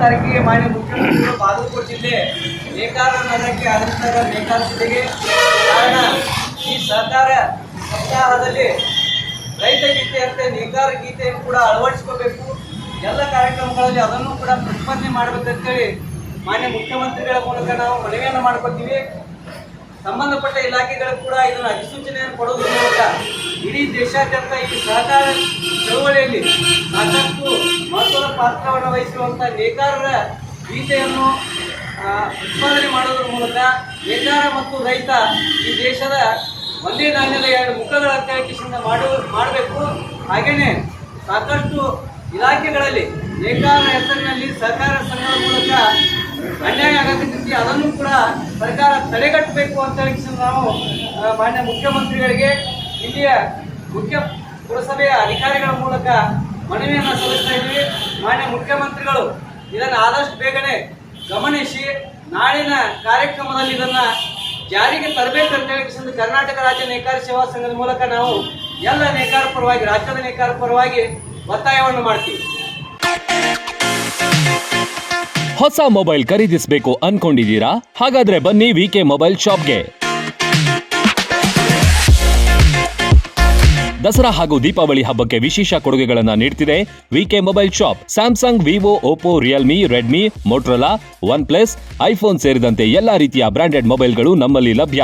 ತಾರೀಕಿಗೆ ಮಾನ್ಯ ಮುಖ್ಯಮಂತ್ರಿಗಳು ಬಾಗಲಕೋಟೆ ಜಿಲ್ಲೆ ನೇಕಾರ ನಗರಕ್ಕೆ ಆಗಮಿಸಿದಾಗ ನೇಕಾರ ಜಿಲ್ಲೆಗೆ. ಕಾರಣ, ಈ ಸರ್ಕಾರ ಸರ್ಕಾರದಲ್ಲಿ ರೈತ ಗೀತೆಯಂತೆ ನೇಕಾರ ಗೀತೆಯನ್ನು ಕೂಡ ಅಳವಡಿಸ್ಕೋಬೇಕು. ಎಲ್ಲ ಕಾರ್ಯಕ್ರಮಗಳಲ್ಲಿ ಅದನ್ನು ಕೂಡ ಪ್ರತಿಪಾದನೆ ಮಾಡಬೇಕಂತೇಳಿ ಮಾನ್ಯ ಮುಖ್ಯಮಂತ್ರಿಗಳ ಮೂಲಕ ನಾವು ಮನವಿಯನ್ನು ಮಾಡ್ಕೊತೀವಿ ಸಂಬಂಧಪಟ್ಟ ಇಲಾಖೆಗಳು ಕೂಡ ಇದನ್ನು ಅಧಿಸೂಚನೆಯನ್ನು ಕೊಡೋದ್ರ ಮೂಲಕ ಇಡೀ ದೇಶಾದ್ಯಂತ ಈ ಸಹಕಾರ ಚಳುವಳಿಯಲ್ಲಿ ಸಾಕಷ್ಟು ಪಾತ್ರವನ್ನು ವಹಿಸಿರುವಂಥ ನೇಕಾರರ ಗೀತೆಯನ್ನು ಉತ್ಪಾದನೆ ಮಾಡೋದ್ರ ಮೂಲಕ ನೇಕಾರ ಮತ್ತು ರೈತ ಈ ದೇಶದ ಒಂದೇ ನಾಣ್ಯದ ಎರಡು ಮುಖಗಳ ಕಿಸಿಂದ ಮಾಡುವ ಮಾಡಬೇಕು. ಹಾಗೆಯೇ ಸಾಕಷ್ಟು ಇಲಾಖೆಗಳಲ್ಲಿ ನೇಕಾರ ಹೆಸರಿನಲ್ಲಿ ಸಹಕಾರ ಸಂಘದ ಮೂಲಕ ಅನ್ಯಾಯ ಆಗತಕ್ಕಂತೆ ಅದನ್ನು ಕೂಡ ಸರ್ಕಾರ ತಡೆಗಟ್ಟಬೇಕು ಅಂತ ಹೇಳಿ ನಾವು ಮಾನ್ಯ ಮುಖ್ಯಮಂತ್ರಿಗಳಿಗೆ ಇಲ್ಲಿಯ ಮುಖ್ಯ ಪುರಸಭೆಯ ಅಧಿಕಾರಿಗಳ ಮೂಲಕ ಮನವಿಯನ್ನು ಸಲ್ಲಿಸ್ತಾ ಇದ್ದೀವಿ ಮಾನ್ಯ ಮುಖ್ಯಮಂತ್ರಿಗಳು, ಇದನ್ನು ಆದಷ್ಟು ಬೇಗನೆ ಗಮನಿಸಿ, ನಾಳಿನ ಕಾರ್ಯಕ್ರಮದಲ್ಲಿ ಇದನ್ನು ಜಾರಿಗೆ ತರಬೇಕು ಅಂತ ಹೇಳಿ ಕರ್ನಾಟಕ ರಾಜ್ಯ ನೇಕಾರ ಸೇವಾ ಸಂಘದ ಮೂಲಕ ನಾವು ಎಲ್ಲ ನೇಕಾರ ಪರವಾಗಿ, ರಾಜ್ಯದ ನೇಕಾರ ಪರವಾಗಿ ಒತ್ತಾಯವನ್ನು ಮಾಡ್ತೀವಿ. ಹೊಸ ಮೊಬೈಲ್ ಖರೀದಿಸಬೇಕು ಅನ್ಕೊಂಡಿದ್ದೀರಾ? ಹಾಗಾದ್ರೆ ಬನ್ನಿ ವಿಕೆ ಮೊಬೈಲ್ ಶಾಪ್ಗೆ. ದಸರಾ ಹಾಗೂ ದೀಪಾವಳಿ ಹಬ್ಬಕ್ಕೆ ವಿಶೇಷ ಕೊಡುಗೆಗಳನ್ನು ನೀಡುತ್ತಿದೆ VK mobile shop. Samsung, Vivo Oppo Realme, Redmi, Motorola OnePlus iPhone ಸೇರಿದಂತೆ ಎಲ್ಲಾ ರೀತಿಯ ಬ್ರಾಂಡೆಡ್ ಮೊಬೈಲ್ಗಳು ನಮ್ಮಲ್ಲಿ ಲಭ್ಯ.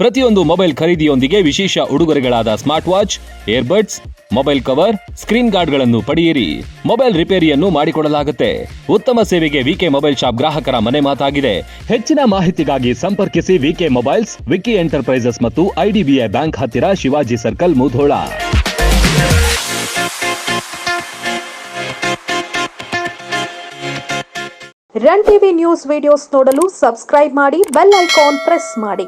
ಪ್ರತಿಯೊಂದು ಮೊಬೈಲ್ ಖರೀದಿಯೊಂದಿಗೆ ವಿಶೇಷ ಉಡುಗೊರೆಗಳಾದ smart watch, earbuds, mobile cover, screen ಗಾರ್ಡ್ಗಳನ್ನು ಪಡೆಯಿರಿ. ಮೊಬೈಲ್ ರಿಪೇರಿಯನ್ನು ಮಾಡಿಕೊಡಲಾಗುತ್ತೆ. ಉತ್ತಮ ಸೇವೆಗೆ ವಿಕೆ ಮೊಬೈಲ್ ಶಾಪ್ ಗ್ರಾಹಕರ ಮನೆ ಮಾತಾಗಿದೆ. ಹೆಚ್ಚಿನ ಮಾಹಿತಿಗಾಗಿ ಸಂಪರ್ಕಿಸಿ ವಿಕೆ ಮೊಬೈಲ್ಸ್ ವಿಕಿ ಎಂಟರ್ಪ್ರೈಸಸ್ ಮತ್ತು ಐಡಿಬಿಐ ಬ್ಯಾಂಕ್ ಹತ್ತಿರ Shivaji circle Mudhol. Run TV news videos ನೋಡಲು ಸಬ್ಸ್ಕ್ರೈಬ್ ಮಾಡಿ ಬೆಲ್ ಐಕಾನ್ ಪ್ರೆಸ್ ಮಾಡಿ.